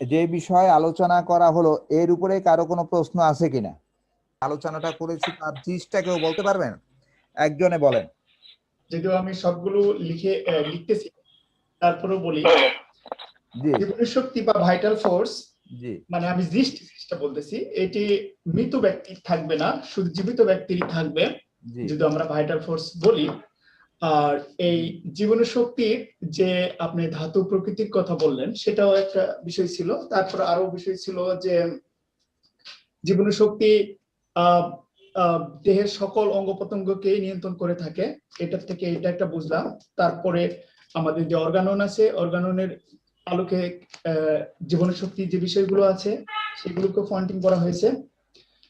যে বিষয়ে আলোচনা করা হলো এর উপরে কারও কোনো প্রশ্ন আছে কিনা? আলোচনাটা করেছি তার জিসটা কেউ বলতে পারবেন? একজনে বলেন। যদিও আমি সবগুলো লিখে লিখতেছি তারপরেও বলি। জীবনী শক্তি বা ভাইটাল ফোর্স মানে আমি দৃষ্টি জিনিসটা বলতেছি এটি মৃত ব্যক্তির থাকবে না শুধু জীবিত ব্যক্তিরই থাকবে। যদি আমরা ভাইটাল ফোর্স বলি আর এই জীবনী শক্তির যে আপনি ধাতু প্রকৃতির কথা বললেন সেটাও একটা বিষয় ছিল। তারপর আরও বিষয় ছিল যে জীবনী শক্তি আহ, আহ, দেহের সকল অঙ্গ প্রত্যঙ্গকে নিয়ন্ত্রণ করে থাকে। এটা থেকে এটা একটা বুঝলাম। তারপরে আমাদের যে অর্গানন আছে অর্গাননের আলোকে আহ, জীবনী শক্তি যে বিষয়গুলো আছে সেগুলোকে ফন্টিং করা হয়েছে।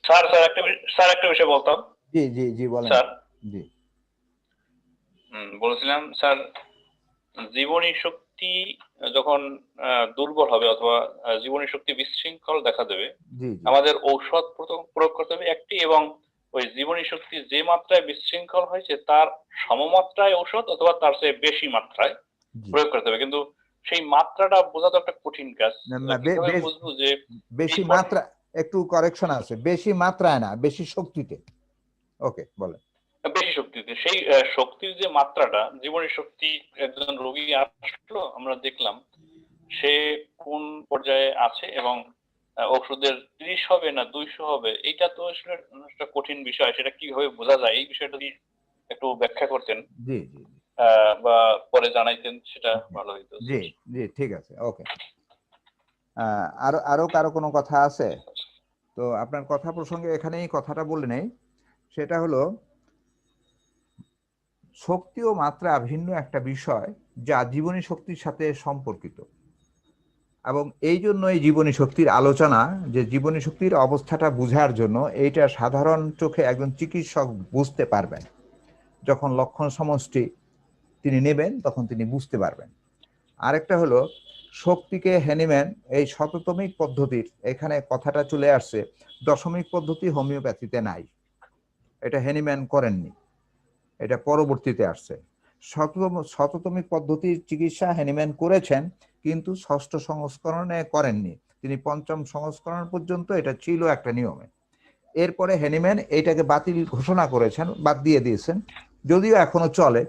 স্যার স্যার একটা স্যার একটা বিষয় বলতাম। জি জি জি বলেন। স্যার। জি। বলেছিলাম স্যার জীবনী শক্তি যখন দুর্বল হবে অথবা জীবনী শক্তি বিশৃঙ্খল দেখা দেবে আমাদের ঔষধ প্রয়োগ করতে হবে একটি এবং ওই জীবনী শক্তি যে মাত্রায় বিশৃঙ্খল হয়েছে তার সমমাত্রায় ঔষধ অথবা তার চেয়ে বেশি মাত্রায় প্রয়োগ করতে হবে। কিন্তু সেই মাত্রাটা বোঝা তো একটা কঠিন কাজ। বুঝব যে বেশি মাত্রা একটু কারেকশন আছে। বেশি মাত্রায় না বেশি শক্তিতে। ওকে বলেন। বেশি শক্তিতে সেই আহ, শক্তির যে মাত্রাটা জীবনী শক্তি একজন রোগী আসলো আমরা দেখলাম সে কোন পর্যায়ে আছে এবং ওষুধের ত্রিশ হবে না দুইশো হবে এটা তো আসলে একটা কঠিন বিষয়। সেটা কীভাবে বোঝা যায়? এই বিষয়টা যদি একটু ব্যাখ্যা করতেন। জি জি বা পরে জানাইতেন সেটা ভালো হইতো। জি জি ঠিক আছে ওকে। আরও আরও কারও কোনো কথা আছে? তো আপনার কথা প্রসঙ্গে এখানেই কথাটা বলে নেই। সেটা হলো শক্তি ও মাত্রা ভিন্ন একটা বিষয় যা জীবনী শক্তির সাথে সম্পর্কিত। এবং এই জন্য এই জীবনী শক্তির আলোচনা, যে জীবনী শক্তির অবস্থাটা বোঝার জন্য এইটা সাধারণ চোখে একজন চিকিৎসক বুঝতে পারবেন। যখন লক্ষণ সমষ্টি তিনি নেবেন, তখন তিনি বুঝতে পারবেন। আরেকটা হলো, শক্তিকে হ্যানিম্যান এই শততমিক পদ্ধতির, এখানে কথাটা চলে আসছে, দশমিক পদ্ধতি হোমিওপ্যাথিতে নাই। এটা হ্যানিম্যান করেননি। এটা পরবর্তীতে আসছে। শততম শততমিক পদ্ধতির চিকিৎসা হ্যানিম্যান করেছেন, কিন্তু ষষ্ঠ সংস্করণে করেননি। তিনি পঞ্চম সংস্করণ পর্যন্ত এটা ছিল একটা নিয়মে। এরপরে হ্যানিম্যান এইটাকে বাতিল ঘোষণা করেছেন, বাদ দিয়ে দিয়েছেন। যদিও এখনও চলে।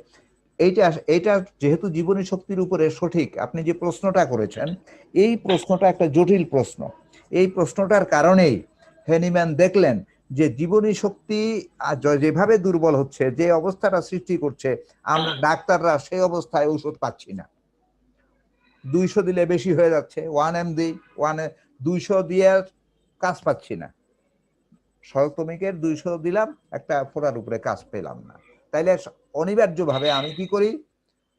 এইটা এইটা যেহেতু জীবনী শক্তির উপরে সঠিক, আপনি যে প্রশ্নটা করেছেন, এই প্রশ্নটা একটা জটিল প্রশ্ন। এই প্রশ্নটার কারণেই হ্যানিম্যান দেখলেন যে জীবনী শক্তি যেভাবে দুর্বল হচ্ছে যে অবস্থাটা সৃষ্টি করছে আমরা ডাক্তাররা সেই অবস্থায় ঔষধ পাচ্ছি না। দুইশো দিলে বেশি হয়ে যাচ্ছে ওয়ান এম দিই ওয়ান দুইশো দিয়ে কাজ পাচ্ছি না। শতমিকের দুইশো দিলাম একটা ফোড়ার উপরে কাজ পেলাম না। তাইলে অনিবার্যভাবে আমি কি করি?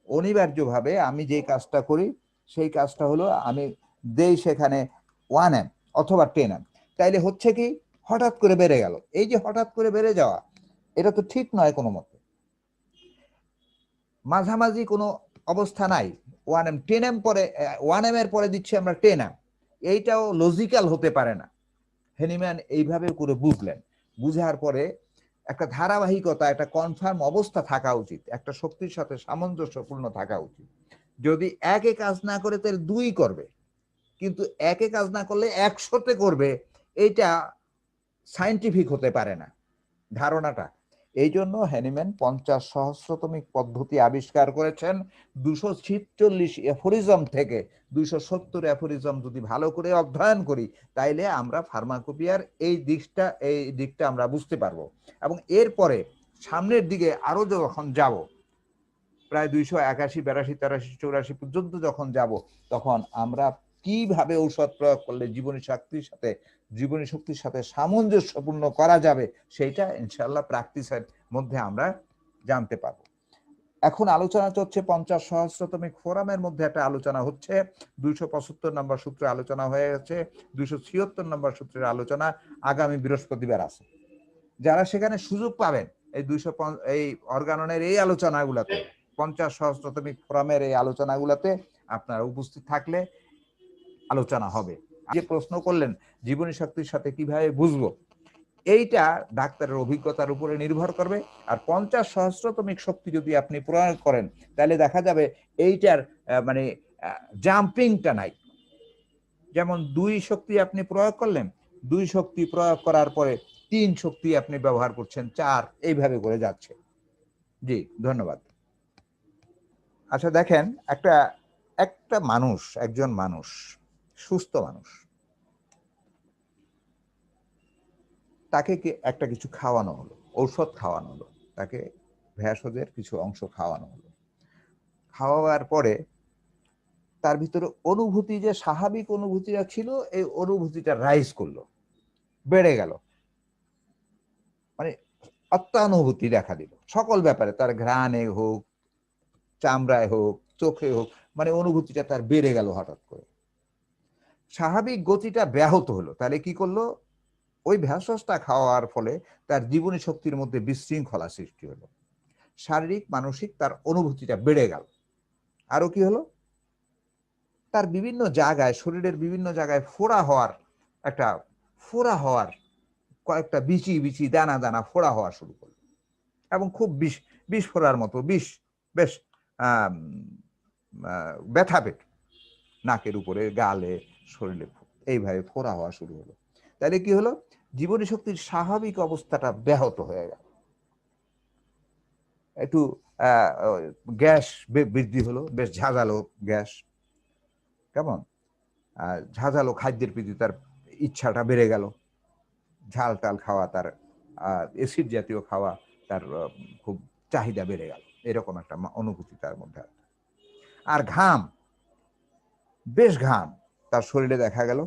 অনিবার্যভাবে আমি যে কাজটা করি সেই কাজটা হলো আমি দেই সেখানে ওয়ান এম অথবা টেন এম তাইলে হচ্ছে কি? হঠাৎ করে বেড়ে গেল। এই যে হঠাৎ করে বেড়ে যাওয়া, এটা তো ঠিক নয় কোনো মতে। মাঝামাঝি কোনো অবস্থা নাই। ওয়ান এম টেন এম পরে ওয়ান এম এর পরে দিচ্ছি আমরা টেন এম এইটাও লজিক্যাল হতে পারে না। হেনিম্যান এইভাবে করে বুঝলেন। বুঝার পরে একটা ধারাবাহিকতা, একটা কনফার্ম অবস্থা থাকা উচিত। একটা শক্তির সাথে সামঞ্জস্যপূর্ণ থাকা উচিত। যদি একে কাজ না করে, তাহলে দুই করবে। কিন্তু একে কাজ না করলে একশোতে করবে। এইটা সাইন্টিফিক হতে পারে না। ধারণাটা। এই জন্য হ্যানিম্যান পঞ্চাশ সহস্রতমিক পদ্ধতি আবিষ্কার করেছেন। দুশো ছিচল্লিশ এফোরিজম থেকে দুইশো সত্তর এফোরিজম যদি ভালো করে অধ্যয়ন করি, তাইলে আমরা ফার্মাকোপিয়ার এই দিকটা এই দিকটা আমরা বুঝতে পারব। এবং এরপরে সামনের দিকে আরও যখন যাব, প্রায় দুইশো একাশি, বিরাশি, তেরাশি, চৌরাশি পর্যন্ত যখন যাব, তখন আমরা কীভাবে ঔষধ প্রয়োগ করলে জীবনী শক্তির সাথে, জীবনী শক্তির সাথে সামঞ্জস্যপূর্ণ করা যাবে, সেইটা ইনশাল্লাহ প্র্যাকটিসের মধ্যে আমরা জানতে পারব। এখন আলোচনা চলছে পঞ্চাশ সহস্রতমিক ফোরামের মধ্যে একটা আলোচনা হচ্ছে, দুইশো পঁচাত্তর নম্বর সূত্রে আলোচনা হয়ে গেছে, দুইশো ছিয়াত্তর নম্বর সূত্রের আলোচনা আগামী বৃহস্পতিবার আছে। যারা সেখানে সুযোগ পাবেন, এই দুইশো এই অর্গাননের এই আলোচনাগুলোতে, পঞ্চাশ সহস্রতমিক ফোরামের এই আলোচনাগুলোতে আপনারা উপস্থিত থাকলে আলোচনা হবে। যে প্রশ্ন করলেন, জীবনী শক্তির সাথে কীভাবে বুঝব? এইটা ডাক্তারের অভিজ্ঞতার উপরে নির্ভর করবে। আর পঞ্চাশ সহস্রতমিক শক্তি যদি আপনি প্রয়োগ করেন, তাহলে দেখা যাবে এইটার মানে জাম্পিংটা নাই। যেমন দুই শক্তি আপনি প্রয়োগ করলেন, দুই শক্তি প্রয়োগ করার পরে তিন শক্তি আপনি ব্যবহার করছেন, চার, এইভাবে করে যাচ্ছে। জি, ধন্যবাদ। আচ্ছা দেখেন, একটা একটা মানুষ, একজন মানুষ সুস্থ মানুষ। তাকে একটা কিছু খাওয়ানো হলো, ঔষধ খাওয়ানো হলো, তাকে ভেষজের কিছু অংশ খাওয়ানো হলো। খাওয়াবার পরে তার ভিতরে অনুভূতি যে স্বাভাবিক অনুভূতিটা ছিল, এই অনুভূতিটা রাইজ করল, বেড়ে গেল। মানে অত্যানুভূতি দেখা দিল। সকল ব্যাপারে, তার ঘ্রাণে হোক, চামড়ায় হোক, চোখে হোক মানে অনুভূতিটা তার বেড়ে গেল হঠাৎ করে। স্বাভাবিক গতিটা ব্যাহত হলো। তাহলে কি করল? ওই ভেষজটা খাওয়ার ফলে তার জীবনী শক্তির মধ্যে বিশৃঙ্খলা সৃষ্টি হলো। শারীরিক, মানসিক তার অনুভূতিটা বেড়ে গেল। আরও কি হলো? তার বিভিন্ন জায়গায়, শরীরের বিভিন্ন জায়গায় ফোড়া হওয়ার একটা, ফোড়া হওয়ার কয়েকটা বিচি বিচি দানা দানা ফোড়া হওয়া শুরু করল। এবং খুব বিষ বিষ ফোড়ার মতো, বিষ, বেশ ব্যথা পেট নাকের উপরে, গালে শরীরে এইভাবে ফোড়া হওয়া শুরু হলো। তাহলে কি হলো? জীবনী শক্তির স্বাভাবিক অবস্থাটা ব্যাহত হয়ে গেল। একটু গ্যাস বৃদ্ধি হলো, বেশ ঝাঁঝালো গ্যাস। কেমন? ঝাঁঝালো খাদ্যের প্রতি তার ইচ্ছাটা বেড়ে গেল। ঝাল টাল খাওয়া তার অ্যাসিড জাতীয় খাওয়া তার খুব চাহিদা বেড়ে গেল। এরকম একটা অনুভূতি তার মধ্যে আর ঘাম, বেশ ঘাম। তার শরীরে দেখা গেল।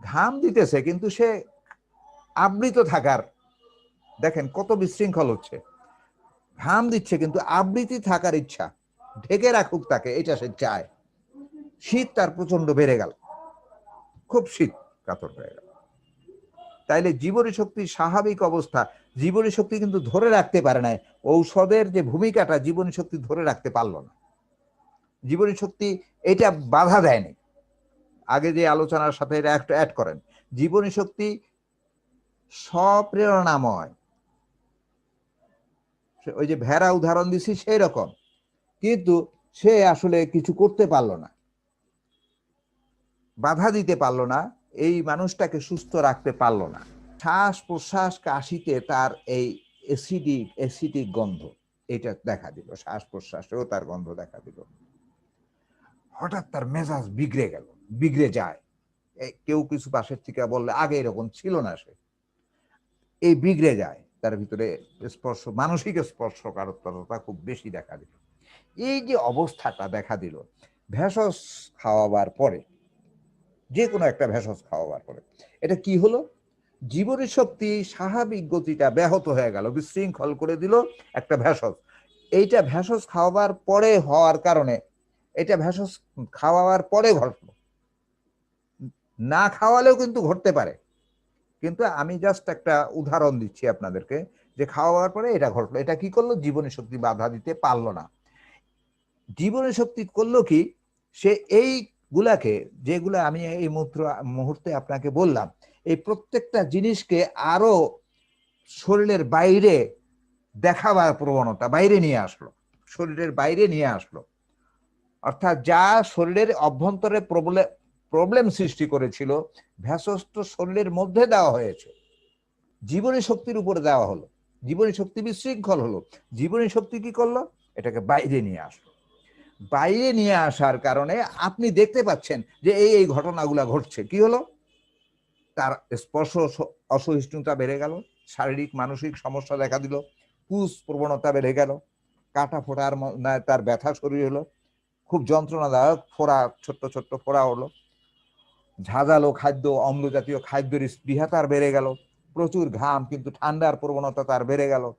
ঘাম দিতেছে, কিন্তু সে আবৃত থাকার। দেখেন কত বিশৃঙ্খল হচ্ছে। ঘাম দিচ্ছে, কিন্তু আবৃতি থাকার ইচ্ছা। ঢেকে রাখুক তাকে, এটা সে চায়। শীত তার প্রচণ্ড বেড়ে গেল। খুব শীত কাতর হয়ে গেল। তাইলে জীবনী শক্তির স্বাভাবিক অবস্থা। জীবনী শক্তি কিন্তু ধরে রাখতে পারে না ঔষধের যে ভূমিকাটা জীবনী শক্তি ধরে রাখতে পারল না। জীবনী শক্তি এটা বাধা দেয়নি। আগে যে আলোচনার সাথে এটা অ্যাড করেন, জীবনী শক্তি স্বপ্রেরণাময়। ওই যে ভেড়া উদাহরণ দিছি সেই রকম। কিন্তু সে আসলে কিছু করতে পারল না। বাধা দিতে পারল না, এই মানুষটাকে সুস্থ রাখতে পারল না। শ্বাস প্রশ্বাস কাশিতে তার এই অ্যাসিডিক অ্যাসিডিক গন্ধ, এটা দেখা দিল। শ্বাস প্রশ্বাসেও তার গন্ধ দেখা দিল। হঠাৎ তার মেজাজ বিগড়ে গেল, বিগড়ে যায়। কেউ কিছু পাশের থেকে বললে, আগে এরকম ছিল না সে। এই বিগড়ে যায়, তার ভিতরে স্পর্শ, মানসিক স্পর্শ স্পর্শকারকতা খুব বেশি দেখা দিল। এই যে অবস্থাটা দেখা দিল, ভেষজ খাওয়াবার পরে, যে কোনো একটা ভেষজ খাওয়াবার পরে, এটা কি হলো? জীবনী শক্তি স্বাভাবিক গতিটা ব্যাহত হয়ে গেল, বিশৃঙ্খল করে দিল একটা ভেষজ। এইটা ভেষজ খাওয়াবার পরে হওয়ার কারণে এটা ভেষজ খাওয়াবার পরে ঘটলো। না খাওয়ালেও কিন্তু ঘটতে পারে। কিন্তু আমি জাস্ট একটা উদাহরণ দিচ্ছি আপনাদেরকে যে খাওয়াবার পরে এটা ঘটলো। এটা কি করল? জীবনী শক্তি বাধা দিতে পারল না। জীবনী শক্তি করল কি? সে এই গুলাকে, যেগুলা আমি এই মুহূর্ত মুহূর্তে আপনাকে বললাম, এই প্রত্যেকটা জিনিসকে আরও শরীরের বাইরে দেখাবার প্রবণতা, বাইরে নিয়ে আসলো। শরীরের বাইরে নিয়ে আসলো। অর্থাৎ যা শরীরের অভ্যন্তরে প্রবলেম সৃষ্টি করেছিল, ভেষজ শরীরের মধ্যে দেওয়া হয়েছে। জীবনী শক্তির উপরে দেওয়া হলো। জীবনী শক্তি বিশৃঙ্খল হলো। জীবনী শক্তি কি করল? এটাকে বাইরে নিয়ে আসলো। বাইরে নিয়ে আসার কারণে আপনি দেখতে পাচ্ছেন যে এই এই ঘটনাগুলা ঘটছে। কি হলো? তার স্পর্শ অসহিষ্ণুতা বেড়ে গেল, শারীরিক, মানসিক সমস্যা দেখা দিল, পুষ প্রবণতা বেড়ে গেল, কাটা ফোটার তার ব্যথা শরীর হলো। খুব যন্ত্রণাদায়ক, ফোড়া, ছোট্ট ছোট্ট ফোড়া হলো। ঝাঁঝালো খাদ্য অম্ল জাতীয় খাদ্যের স্পৃহা তার বেড়ে গেল। প্রচুর ঘাম, কিন্তু ঠান্ডার প্রবণতা তার বেড়ে গেল।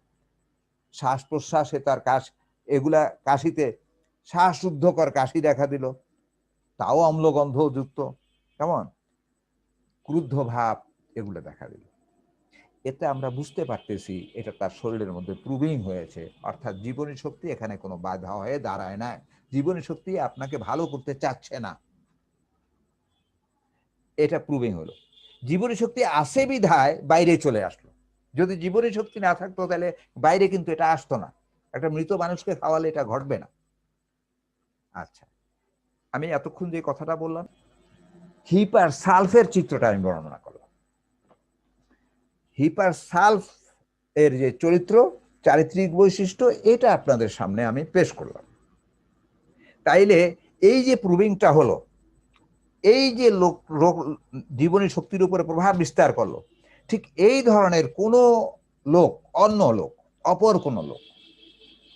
শ্বাস প্রশ্বাসে তার কাশ, এগুলা কাশিতে শ্বাসরুদ্ধকর কাশি দেখা দিল। তাও অম্লগন্ধ যুক্ত। কেমন? ক্রুদ্ধ ভাব এগুলো দেখা দিল। এতে আমরা বুঝতে পারতেছি এটা তার শরীরের মধ্যে প্রুভিং হয়েছে। অর্থাৎ জীবনী শক্তি এখানে কোনো বাধা হয়ে দাঁড়ায় না জীবনী শক্তি আপনাকে ভালো করতে চাচ্ছে না। এটা প্রুভিং হলো। জীবনী শক্তি আসে বিধায় বাইরে চলে আসলো। যদি জীবনী শক্তি না থাকতো তাহলে বাইরে কিন্তু এটা আসতো না। একটা মৃত মানুষকে খাওয়ালে এটা ঘটবে না। আচ্ছা আমি এতক্ষণ যে কথাটা বললাম হিপার সালফের চিত্রটা আমি বর্ণনা করলাম। হিপার সালফ এর যে চরিত্র, চারিত্রিক বৈশিষ্ট্য, এটা আপনাদের সামনে আমি পেশ করলাম। তাইলে এই যে প্রুভিংটা হলো, এই যে লোক রোগ- জীবনী শক্তির উপরে প্রভাব বিস্তার করল, ঠিক এই ধরনের কোনো লোক, অন্য লোক, অপর কোনো লোক,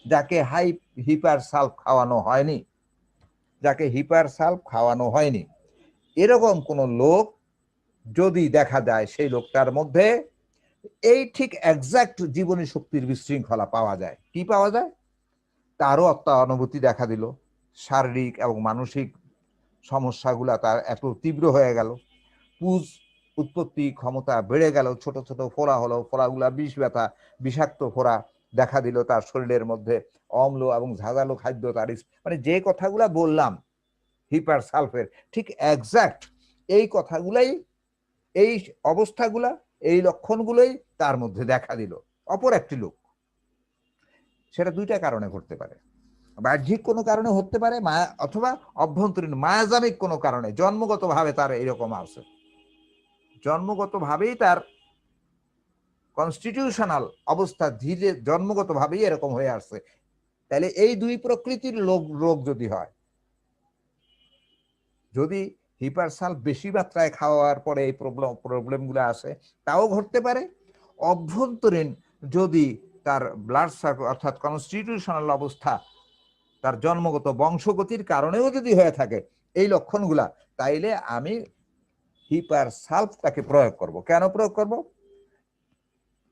যাকে হাই হিপার সালফ খাওয়ানো হয়নি, যাকে হিপার সালফ খাওয়ানো হয়নি, এরকম কোন লোক যদি দেখা যায় সেই লোকটার মধ্যে, এই ঠিক একজাক্ট জীবনী শক্তির বিশৃঙ্খলা পাওয়া যায়। কি পাওয়া যায়? তারও একটা অনুভূতি দেখা দিল। শারীরিক এবং মানসিক সমস্যাগুলা তার এত তীব্র হয়ে গেল। পুজ উৎপত্তি ক্ষমতা বেড়ে গেল, ছোট ছোট ফোড়া হলো ফোড়াগুলা বিষ ব্যথা, বিষাক্ত ফোড়া দেখা দিল তার শরীরের মধ্যে, অম্ল এবং ঝাঁঝালো খাদ্য তার মানে যে কথাগুলা বললাম হিপার সালফের ঠিক একজাক্ট এই কথাগুলাই, এই অবস্থাগুলা, এই লক্ষণগুলোই তার মধ্যে দেখা দিল। অপর একটি লোক। সেটা দুইটা কারণে ঘটতে পারে। বাহ্যিক কোনো কারণে হতে পারে মায়া অথবা অভ্যন্তরীণ, মায়াজামিক কোনো কারণে, জন্মগতভাবে তার এরকম আছে। জন্মগতভাবেই তার কনস্টিটিউশনাল অবস্থা ধীরে, জন্মগতভাবেই এরকম হয়ে আসছে। তাহলে এই দুই প্রকৃতির লোক, রোগ যদি হয়, যদি হিপারসাল বেশি মাত্রায় খাওয়ার পরে এই প্রবলেম, প্রবলেমগুলো আসে, তাও ঘটতে পারে। অভ্যন্তরীণ যদি তার ব্লাড সার্কুল অর্থাৎ কনস্টিটিউশনাল অবস্থা তার জন্মগত বংশগতির কারণেও যদি হয়ে থাকে এই লক্ষণগুলা, তাইলে আমি হিপার সালফটাকে প্রয়োগ করব। কেন প্রয়োগ করব?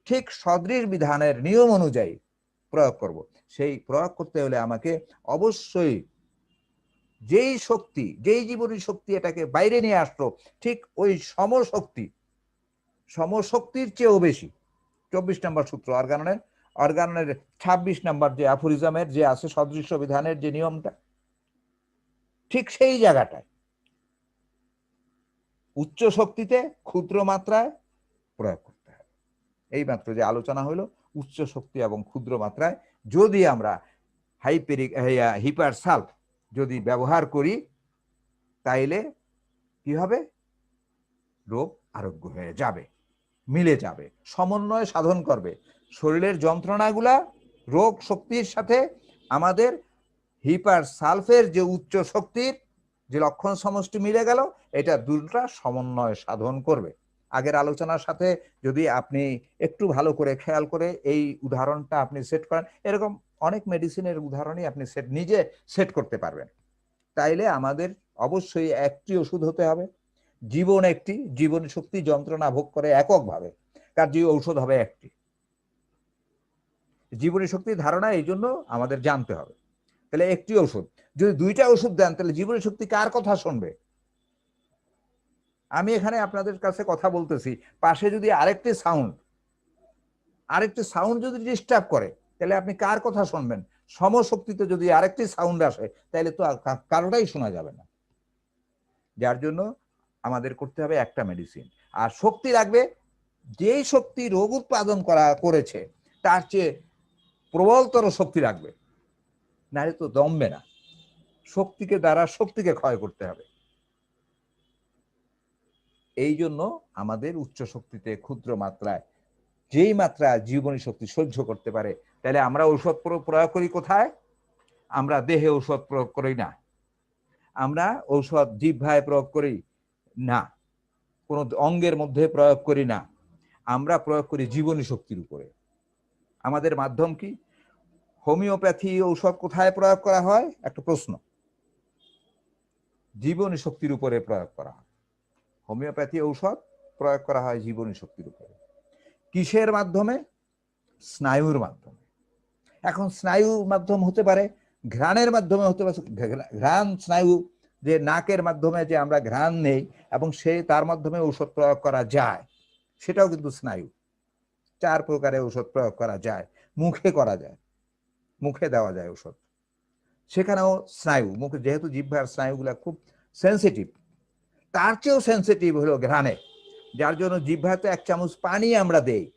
ঠিক সদৃশ বিধানের নিয়ম অনুযায়ী প্রয়োগ করব। সেই প্রয়োগ করতে হলে আমাকে অবশ্যই যেই শক্তি, যেই জীবনী শক্তি এটাকে বাইরে নিয়ে আসলো, ঠিক ওই সমশক্তি, সমশক্তির চেয়েও বেশি। চব্বিশ নম্বর সূত্র অর্গানের অর্গানের ছাব্বিশ নম্বর যে অ্যাফোরিজমের যে আছে সদৃশ্য বিধানের যে নিয়মটা, ঠিক সেই জায়গাটায়। উচ্চ শক্তিতে ক্ষুদ্র মাত্রায় প্রয়োগ করতে হবে। এই মাত্র যে আলোচনা হলো উচ্চ শক্তি এবং ক্ষুদ্র মাত্রায় যদি আমরা হাইপেরিক হিপার সালফ যদি ব্যবহার করি, তাইলে কি হবে? রোগ আরোগ্য হয়ে যাবে, মিলে যাবে, সমন্বয় সাধন করবে। শরীরের যন্ত্রণাগুলা রোগ শক্তির সাথে আমাদের হিপার সালফের যে উচ্চ শক্তির যে লক্ষণ সমষ্টি মিলে গেল, এটা দুটা সমন্বয় সাধন করবে। আগের আলোচনার সাথে যদি আপনি একটু ভালো করে খেয়াল করে এই উদাহরণটা আপনি সেট করেন, এরকম অনেক মেডিসিনের উদাহরণই আপনি সেট নিজে সেট করতে পারবেন। তাইলে আমাদের অবশ্যই একটি ওষুধ হতে হবে। জীবন একটি, জীবন শক্তি যন্ত্রণা ভোগ করে এককভাবে। কার্য ঔষধ হবে একটি। জীবনী শক্তির ধারণা এই জন্য আমাদের জানতে হবে। তাহলে একটি ওষুধ যদি দুইটা ওষুধ দেন, তাহলে জীবনী শক্তি কার কথা শুনবে? আমি এখানে আপনাদের কাছে কথা বলতেছি, পাশে যদি আরেকটি সাউন্ড আরেকটি সাউন্ড যদি ডিস্টার্ব করে, তাহলে আপনি কার কথা শুনবেন? সমশক্তিতে যদি আরেকটি সাউন্ড আসে, তাহলে তো কারোটাই শোনা যাবে না। যার জন্য আমাদের করতে হবে একটা মেডিসিন আর শক্তি লাগবে, যেই শক্তি রোগ উৎপাদন করা, করেছে, তার চেয়ে প্রবলতর শক্তি লাগবে নাহলে তো দমবে না। শক্তিকে দ্বারা শক্তিকে ক্ষয় করতে হবে। এই জন্য আমাদের উচ্চ শক্তিতে ক্ষুদ্র মাত্রায়, যেই মাত্রা জীবনী শক্তি সহ্য করতে পারে, তাহলে আমরা ঔষধ প্র- প্রয়োগ করি কোথায়? আমরা দেহে ঔষধ প্রয়োগ করি না। আমরা ঔষধ জিহ্বায় প্রয়োগ করি না। কোনো অঙ্গের মধ্যে প্রয়োগ করি না। আমরা প্রয়োগ করি জীবনী শক্তির উপরে। আমাদের মাধ্যম কি? হোমিওপ্যাথি ঔষধ কোথায় প্রয়োগ করা হয়? একটা প্রশ্ন। জীবনী শক্তির উপরে প্রয়োগ করা হয়। হোমিওপ্যাথি ঔষধ প্রয়োগ করা হয় জীবনী শক্তির উপরে। কিসের মাধ্যমে? স্নায়ুর মাধ্যমে। এখন স্নায়ুর মাধ্যম হতে পারে, ঘ্রাণের মাধ্যমে হতে পারে ঘ্রাণ স্নায়ু যে নাকের মাধ্যমে যে আমরা ঘ্রাণ নেই এবং সে তার মাধ্যমে ঔষধ প্রয়োগ করা যায়, সেটাও কিন্তু স্নায়ু। চার প্রকারের ঔষধ প্রয়োগ করা যায়। মুখে করা যায়। মুখে দেওয়া যায় ঔষধ। সেখানেও স্নায়ু, মুখে যেহেতু জিহ্বার স্নায়ুগুলা খুব সেন্সিটিভ তার চেয়েও সেন্সিটিভ হলো ঘ্রাণে। যার জন্য জিহ্বাতে এক চামচ পানি আমরা দেই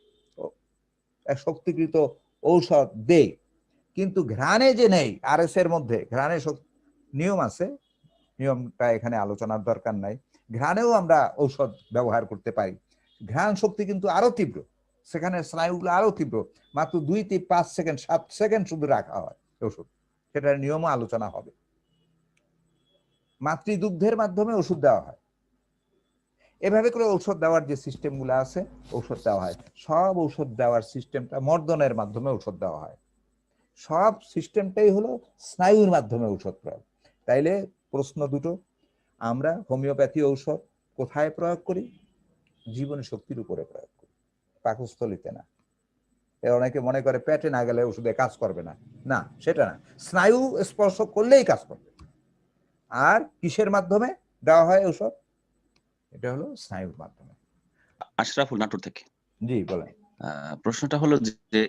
এক শক্তিকৃত ঔষধ দেই। কিন্তু ঘ্রাণে যে নেই আর এর মধ্যে, ঘ্রাণে নিয়ম আছে, নিয়মটা এখানে আলোচনার দরকার নাই। ঘ্রাণেও আমরা ঔষধ ব্যবহার করতে পারি। ঘ্রাণ শক্তি কিন্তু আরও তীব্র। সেখানে স্নায়ুগুলো আরও তীব্র। মাত্র দুই তিন পাঁচ সেকেন্ড, সাত সেকেন্ড শুধু রাখা হয় ওষুধ। সেটার নিয়মও আলোচনা হবে। মাতৃদুগ্ধের মাধ্যমে ওষুধ দেওয়া হয়। এভাবে করে ঔষধ দেওয়ার যে সিস্টেমগুলো আছে, ঔষধ দেওয়া হয়। সব ঔষধ দেওয়ার সিস্টেমটা মর্দনের মাধ্যমে ঔষধ দেওয়া হয়। সব সিস্টেমটাই হলো স্নায়ুর মাধ্যমে ঔষধ প্রয়োগ। তাইলে প্রশ্ন দুটো, আমরা হোমিওপ্যাথি ঔষধ কোথায় প্রয়োগ করি? জীবন শক্তির উপরে প্রয়োগ পাকস্থলিতে না। অনেকে মনে করে পেটে না গেলে ওষুধে কাজ করবে না। না সেটা না। স্নায়ু স্পর্শ করলেই কাজ করবে। আর কিসের মাধ্যমে দেওয়া হয় ওষুধ এটা হলো স্নায়ুর মাধ্যমে। আশরাফুল নাটোর থেকে। জি বলেন। প্রশ্নটা হলো যে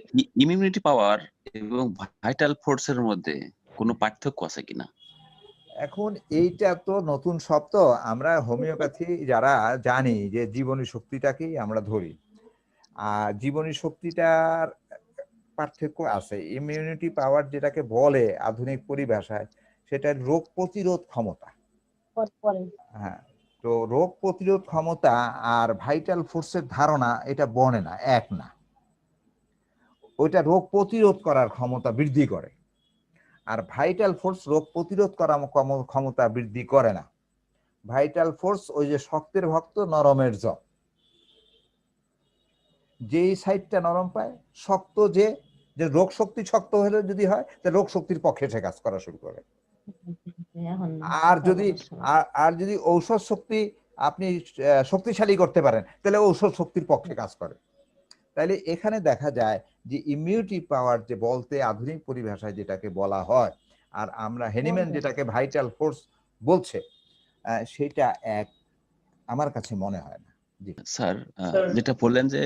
ইমিউনিটি পাওয়ার এবং ভাইটাল ফোর্সের মধ্যে কোনো পার্থক্য আছে কিনা? এখন এইটা তো নতুন শব্দ। আমরা হোমিওপ্যাথি যারা জানি যে জীবনী শক্তিটাকেই আমরা ধরি। জীবনী শক্তিটার পার্থক্য আছে। ইমিউনিটি পাওয়ার যেটাকে বলে আধুনিক পরিভাষায় সেটা রোগ প্রতিরোধ ক্ষমতা। হ্যাঁ তো রোগ প্রতিরোধ ক্ষমতা আর ভাইটাল ফোর্সের ধারণা এটা বনে না এক না। ওইটা রোগ প্রতিরোধ করার ক্ষমতা বৃদ্ধি করে। আর ভাইটাল ফোর্স রোগ প্রতিরোধ করার ক্ষমতা বৃদ্ধি করে না। ভাইটাল ফোর্স ওই যে শক্তের ভক্ত নরমের জপ। যেই সাইডটা নরম পায় শক্ত যে যে রোগ শক্তি শক্ত হলে যদি হয় তা রোগ শক্তির পক্ষে সে কাজ করা শুরু করে। আর যদি আর যদি ঔষধ শক্তি আপনি শক্তিশালী করতে পারেন তাহলে ঔষধ শক্তির পক্ষে কাজ করে। তাইলে এখানে দেখা যায় যে ইমিউনিটি পাওয়ার যে বলতে আধুনিক পরিভাষায় যেটাকে বলা হয় আর আমরা হেনিম্যান যেটাকে ভাইটাল ফোর্স বলছে আহ, সেটা এক আমার কাছে মনে হয় না। স্যার। যেটা বললেন যে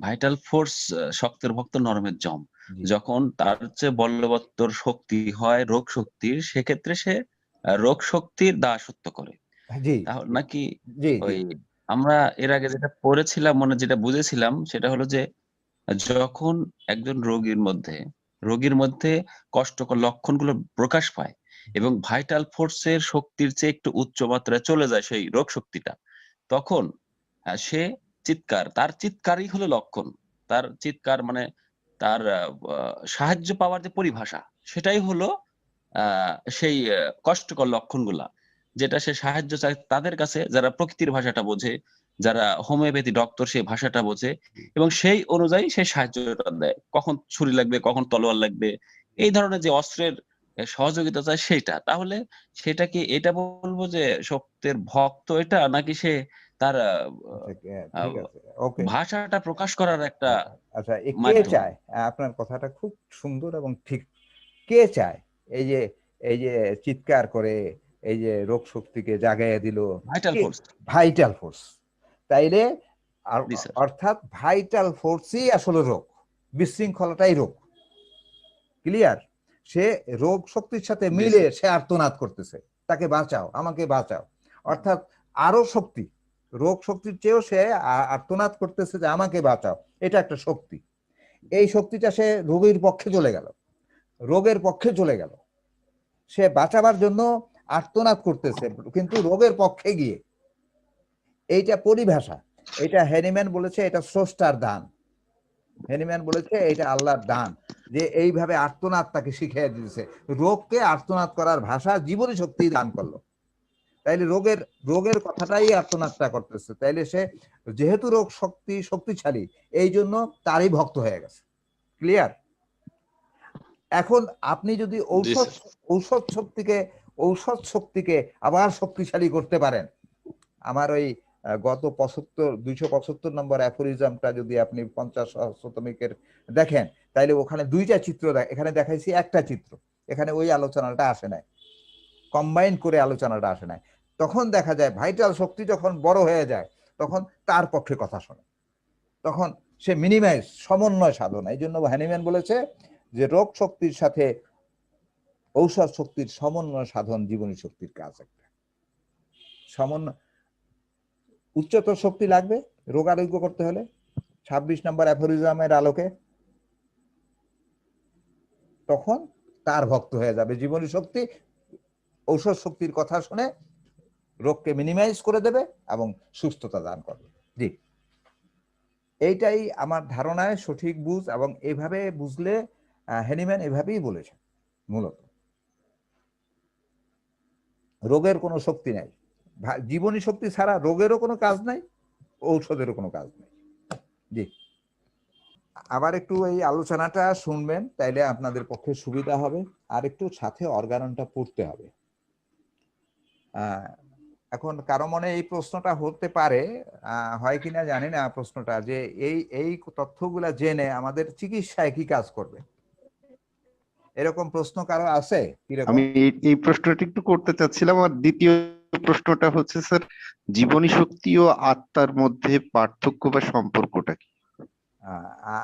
ভাইটাল ফোর্স শক্তের ভক্ত নরমের জম। যখন তার চেয়ে বলবত্তর শক্তি হয় রোগ শক্তির সেক্ষেত্রে সে রোগ শক্তির দাসত্ব করে। তাহলে নাকি ওই আমরা এর আগে যেটা পড়েছিলাম মানে যেটা বুঝেছিলাম সেটা হলো যে যখন একজন রোগীর মধ্যে রোগীর মধ্যে কষ্টকর লক্ষণগুলো প্রকাশ পায় এবং ভাইটাল ফোর্সের শক্তির চেয়ে একটু উচ্চ মাত্রায় চলে যায় সেই রোগ শক্তিটা তখন সে চিৎকার, তার চিৎকারই হলো লক্ষণ। তার চিৎকার মানে তার সাহায্য পাওয়ার যে পরিভাষা, সেটাই হলো সেই কষ্টকর লক্ষণগুলা, যেটা সে সাহায্য চায় তাদের কাছে, যারা প্রকৃতির ভাষাটা বোঝে, যারা হোমিওপ্যাথি ডক্টর সেই ভাষাটা বোঝে, এবং সেই অনুযায়ী সে সাহায্যটা দেয়। কখন ছুরি লাগবে, কখন তলোয়ার লাগবে, এই ধরনের যে অস্ত্রের সহযোগিতা চায় সেইটা। তাহলে সেটা কি এটা বলব যে সত্যের ভক্ত এটা, নাকি সে তার ওকে। ভাষাটা প্রকাশ করার একটা আচ্ছা কে চায়? আপনার কথাটা খুব সুন্দর এবং ঠিক। কে চায়? এই যে এই যে চিৎকার করে এই যে রোগ শক্তিকে জাগাইয়া দিল। ভাইটাল ফোর্স ভাইটাল ফোর্স তাইলে। অর্থাৎ ভাইটাল ফোর্সই আসলে রোগ। বিশৃঙ্খলাটাই রোগ। ক্লিয়ার সে রোগ শক্তির সাথে মিলে সে আর্তনাদ করতেছে। তাকে বাঁচাও আমাকে বাঁচাও। অর্থাৎ আরও শক্তি। রোগ শক্তির চেয়েও সে আর্তনাদ করতেছে যে আমাকে বাঁচাও। এটা একটা শক্তি। এই শক্তিটা সে রোগীর পক্ষে চলে গেল। রোগের পক্ষে চলে গেল। সে বাঁচাবার জন্য আর্তনাদ করতেছে, কিন্তু রোগের পক্ষে গিয়ে। এইটা পরিভাষা। এটা হ্যানিম্যান বলেছে, এটা স্রষ্টার দান। হ্যানিম্যান বলেছে, এটা আল্লাহর দান, যে এইভাবে আর্তনাদ তাকে শিখিয়ে দিয়েছে। রোগকে আর্তনাদ করার ভাষা জীবনী শক্তি দান করল। তাইলে রোগের রোগের কথাটাই আর্তনাদটা করতেছে। তাইলে সে যেহেতু রোগ শক্তি শক্তিশালী এই জন্য তারই ভক্ত হয়ে গেছে। ক্লিয়ার এখন আপনি যদি ঔষধ ঔষধ শক্তিকে ঔষধ শক্তিকে আবার শক্তিশালী করতে পারেন। আমার ওই গত পঁচাত্তর দুইশো পঁচাত্তর নম্বর অ্যাফোরিজমটা যদি আপনি পঞ্চাশ সহস্রতমিকের দেখেন তাইলে ওখানে দুইটা চিত্র দেখ- এখানে দেখাইছি একটা চিত্র। এখানে ওই আলোচনাটা আসে নাই। কম্বাইন করে আলোচনাটা আসে নাই। তখন দেখা যায় ভাইটাল শক্তি যখন বড় হয়ে যায়, তখন তার পক্ষে কথা শোনে। তখন সে মিনিমাইজ সমন্বয় সাধন। এই জন্য হ্যানিম্যান বলেছে যে রোগ শক্তির সাথে ঔষধ শক্তির সমন্বয় সাধন জীবনী শক্তির কাজ একটা। সমন্বয়, উচ্চতর শক্তি লাগবে রোগ আরোগ্য করতে হলে। ছাব্বিশ নম্বর অ্যাফোরিজমের আলোকে। তখন তার ভক্ত হয়ে যাবে। জীবনী শক্তি, ঔষধ শক্তির কথা শুনে রোগকে মিনিমাইজ করে দেবে এবং সুস্থতা দান করবে। জি। এইটাই আমার ধারণায় সঠিক বুঝ এবং এইভাবে বুঝলে আহ, হেনিম্যান এভাবেই বলেছেন মূলত। রোগের কোনো শক্তি নাই। জীবনী শক্তি ছাড়া রোগেরও কোনো কাজ নাই ঔষধেরও কোনো কাজ নেই। জি। আবার একটু এই আলোচনাটা শুনবেন তাইলে আপনাদের পক্ষে সুবিধা হবে। আর একটু সাথে অর্গাননটা পড়তে হবে। এখন কারও মনে এই প্রশ্নটা হতে পারে হয় কিনা জানি না প্রশ্নটা যে এই এই তথ্যগুলা জেনে আমাদের চিকিৎসায় কি কাজ করবে? এরকম প্রশ্ন কারও আছে? আমি এই- প্রশ্নটা একটু করতে চাচ্ছিলাম আর দ্বিতীয় প্রশ্নটা হচ্ছে স্যার জীবনী শক্তি ও আত্মার মধ্যে পার্থক্য বা সম্পর্কটা কি?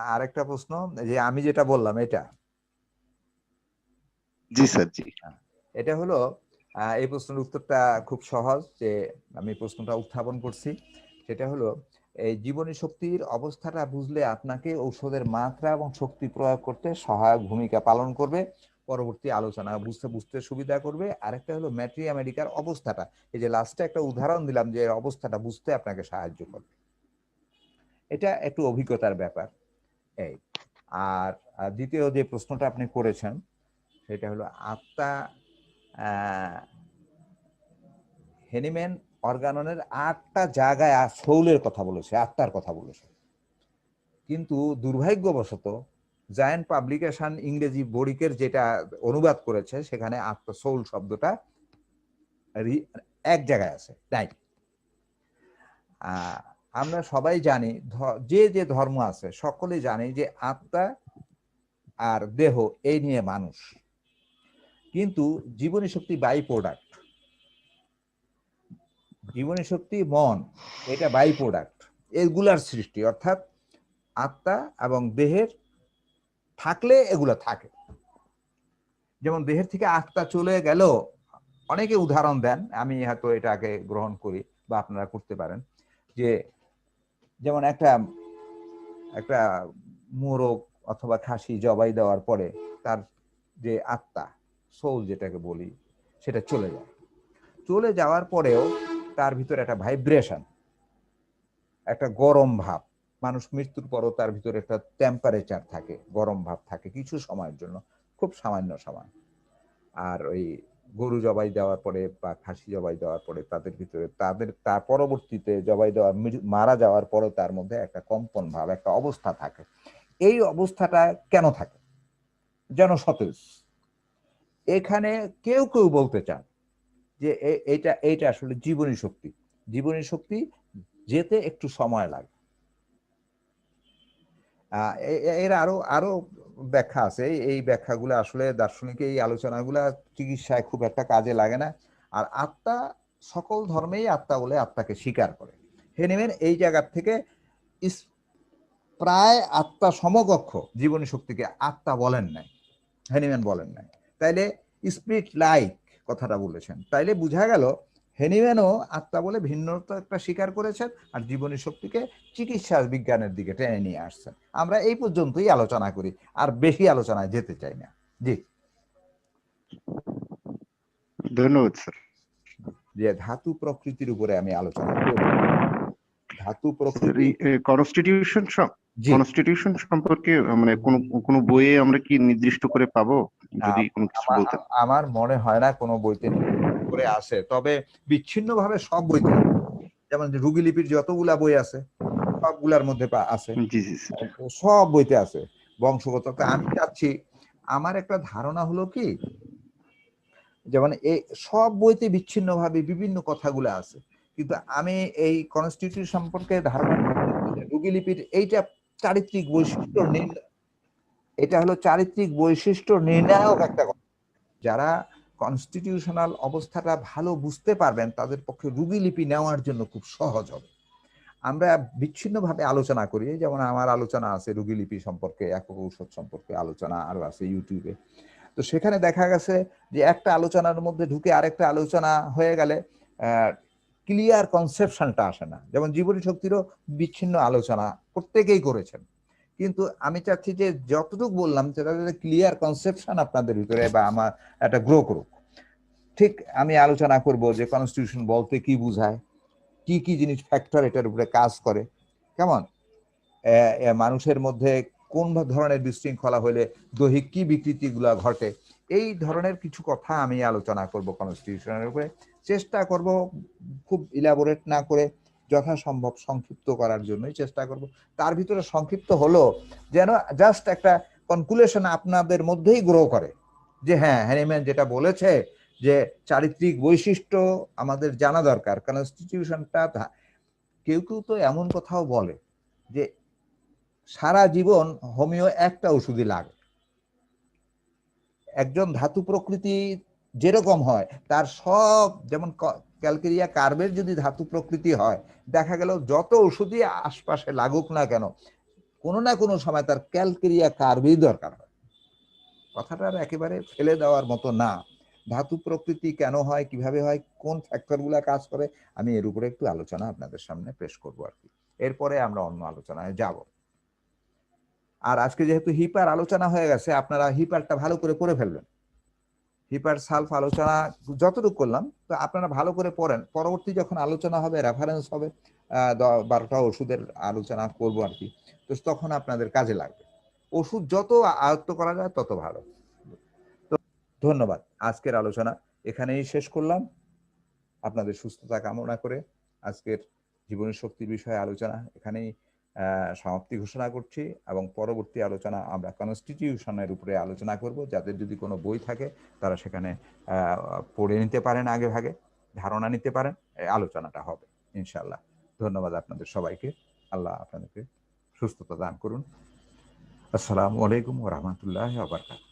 আরেকটা প্রশ্ন যে আমি যেটা বললাম এটা? জি স্যার জি। এটা হলো এই প্রশ্নের উত্তরটা খুব সহজ যে আমি প্রশ্নটা উত্থাপন করছি। সেটা হলো, এই জীবনী শক্তির অবস্থাটা বুঝলে আপনাকে ঔষধের মাত্রা এবং শক্তি প্রয়োগ করতে সহায়ক ভূমিকা পালন করবে। পরবর্তী আলোচনা বুঝতে বুঝতে সুবিধা করবে। আরেকটা হলো, ম্যাট্রিয়া মেডিকার অবস্থাটা। এই যে লাস্টে একটা উদাহরণ দিলাম যে অবস্থাটা বুঝতে আপনাকে সাহায্য করবে। এটা একটু অভিজ্ঞতার ব্যাপার। এই, আর দ্বিতীয় যে প্রশ্নটা আপনি করেছেন, সেটা হলো, আত্মা হেনিম্যান অর্গাননের আটটা জায়গায় সৌলের কথা বলেছে আত্মার কথা বলেছে। কিন্তু দুর্ভাগ্যবশত জায়ান্ট পাবলিকেশন ইংরেজি বড়িকের যেটা অনুবাদ করেছে সেখানে আত্মা সৌল শব্দটা এক জায়গায় আছে আহ, আমরা সবাই জানি যে যে ধর্ম আছে সকলেই জানি যে আত্মা আর দেহ এই নিয়ে মানুষ। কিন্তু জীবনী শক্তি বাই প্রোডাক্ট জীবনী শক্তি মন, এটা বাই প্রোডাক্ট এগুলার সৃষ্টি, অর্থাৎ আত্মা এবং দেহের থাকলে এগুলো থাকে। যেমন দেহের থেকে আত্মা চলে গেল, অনেকে উদাহরণ দেন, আমি হয়তো এটাকে গ্রহণ করি বা আপনারা করতে পারেন, যে যেমন একটা একটা মোরগ অথবা খাসি জবাই দেওয়ার পরে তার যে আত্মা সোল যেটাকে বলি, সেটা চলে যায়। চলে যাওয়ার পরেও তার ভিতরে একটা ভাইব্রেশন একটা গরম ভাব। মানুষ মৃত্যুর পরও তার ভিতরে একটা টেম্পারেচার থাকে, গরম ভাব থাকে কিছু সময়ের জন্য, খুব সামান্য সময়। আর ওই গরু জবাই দেওয়ার পরে বা খাসি জবাই দেওয়ার পরে তাদের ভিতরে, তাদের, তার পরবর্তীতে জবাই দেওয়ার মারা যাওয়ার পরেও তার মধ্যে একটা কম্পন ভাব, একটা অবস্থা থাকে। এই অবস্থাটা কেন থাকে? যেন সতেজ। এখানে কেউ কেউ বলতে চান যে এটা এটা আসলে জীবনী শক্তি। জীবনী শক্তি যেতে একটু সময় লাগে। এর আরও আরও ব্যাখ্যা আছে। এই- ব্যাখ্যাগুলো আসলে দার্শনিক এই আলোচনাগুলা চিকিৎসায় খুব একটা কাজে লাগে না। আর আত্মা, সকল ধর্মেই আত্মা বলে আত্মাকে স্বীকার করে। হেনিমেন এই জায়গার থেকে প্রায় আত্মা সমকক্ষ জীবনী শক্তিকে আত্মা বলেন নাই। হেনিম্যান বলেন নাই। তাইলে স্পিরিট লাইক কথাটা বলেছেন। তাইলে বোঝা গেল হেনিম্যানও আত্মা বলে ভিন্নতা একটা স্বীকার করেছেন আর জীবনী শক্তিকে চিকিৎসা বিজ্ঞানের দিকে টেনে নিয়ে আসছেন। আমরা এই পর্যন্তই আলোচনা করি আর বেশি আলোচনায় যেতে চাই না। জি। ধন্যবাদ স্যার। যে ধাতু প্রকৃতির উপরে আমি আলোচনা করব। ধাতু প্রকৃতি কনস্টিটিউশন কনস্টিটিউশন সম্পর্কে মানে কোন কোন বইয়ে আমরা কি নির্দিষ্ট করে পাবো? যদি কোনো কিছু বলতেন। আমার মনে হয় না কোনো বইতে করে আসে। তবে বিচ্ছিন্ন ভাবে সব বইতে যেমন যে রুগীলিপির যতগুলা বই আছে সবগুলার মধ্যে আছে। সব বইতে আছে বংশগত। আমি চাচ্ছি আমার একটা ধারণা হলো কি যেমন এই সব বইতে বিচ্ছিন্ন ভাবে বিভিন্ন কথাগুলো আছে। কিন্তু আমি এই কনস্টিটিউশন সম্পর্কে ধারণা এইটা চারিত্রিক বৈশিষ্ট্য নির্ণয় এটা হলো চারিত্রিক বৈশিষ্ট্য নির্ণায়ক একটা যারা কনস্টিটিউশনাল অবস্থাটা ভালো বুঝতে পারবেন, তাদের পক্ষে রুগীলিপি নেওয়ার জন্য খুব সহজ হবে। আমরা বিচ্ছিন্নভাবে আলোচনা করি যেমন আমার আলোচনা আছে, রুগীলিপি সম্পর্কে একক ঔষধ সম্পর্কে আলোচনা আরও আছে ইউটিউবে তো সেখানে দেখা গেছে যে একটা আলোচনার মধ্যে ঢুকে আরেকটা আলোচনা হয়ে গেলে ক্লিয়ার কনসেপশনটা আসে না। যেমন জীবনী শক্তিরও বিচ্ছিন্ন আলোচনা প্রত্যেকেই করেছেন। কিন্তু আমি চাচ্ছি যে যতটুকু বললাম সেটা যাতে ক্লিয়ার কনসেপশন আপনাদের ভিতরে বা আমার একটা গ্রো করুক। ঠিক আমি আলোচনা করব যে কনস্টিটিউশন বলতে কি বোঝায়, কি কি জিনিস ফ্যাক্টর এটার উপরে কাজ করে। কেমন? মানুষের মধ্যে কোন ধরনের বিশৃঙ্খলা হলে দৈহিক কি বিকৃতিগুলো ঘটে, এই ধরনের কিছু কথা আমি আলোচনা করব কনস্টিটিউশনের উপরে। চেষ্টা করব খুব ইলাবোরেট না করে যথাসম্ভব সংক্ষিপ্ত করার জন্যই চেষ্টা করব। তার ভিতরে সংক্ষিপ্ত হলো যেন জাস্ট একটা কনকুলেশন আপনাদের মধ্যেই গ্রো করে যে হ্যাঁ হ্যানিম্যান যেটা বলেছে যে চারিত্রিক বৈশিষ্ট্য আমাদের জানা দরকার। কনস্টিটিউশনটা কেউ কেউ তো এমন কথাও বলে যে সারা জীবন হোমিও একটা ওষুধই লাগে। একজন ধাতু প্রকৃতি যেরকম হয়, তার সব যেমন ক্যালকেরিয়া কার্বের যদি ধাতু প্রকৃতি হয়, দেখা গেল যত ওষুধই আশপাশে লাগুক না কেন, কোনো না কোনো সময় তার ক্যালকেরিয়া কার্বেই দরকার হয়। কথাটা আর একেবারে ফেলে দেওয়ার মতো না। ধাতু প্রকৃতি কেন হয়, কীভাবে হয়, কোন ফ্যাক্টরগুলা কাজ করে, আমি এর উপরে একটু আলোচনা আপনাদের সামনে পেশ করব আর কি। এরপরে আমরা অন্য আলোচনায় যাব। আর আজকে যেহেতু হিপার আলোচনা হয়ে গেছে, আপনারা হিপারটা ভালো করে পড়ে ফেলবেন। হিপার সালফ আলোচনা যতটুকু করলাম, তো আপনারা ভালো করে পড়েন। পরবর্তী যখন আলোচনা হবে রেফারেন্স হবে বারোটা ওষুধের আলোচনা করব আর কি। তো তখন আপনাদের কাজে লাগবে। ওষুধ যত আয়ত্ত করা যায়, তত ভালো। তো ধন্যবাদ আজকের আলোচনা। এখানেই শেষ করলাম। আপনাদের সুস্থতা কামনা করে আজকের জীবনী শক্তির বিষয়ে আলোচনা এখানেই সমাপ্তি ঘোষণা করছি এবং পরবর্তী আলোচনা আমরা কনস্টিটিউশনের উপরে আলোচনা করব। যাদের যদি কোনো বই থাকে, তারা সেখানে পড়ে নিতে পারেন, আগে ভাগে ধারণা নিতে পারেন। আলোচনাটা হবে ইনশাল্লাহ ধন্যবাদ আপনাদের সবাইকে। আল্লাহ আপনাদেরকে সুস্থতা দান করুন। আসসালামু আলাইকুম রহমতুল্লাহ আবরকাত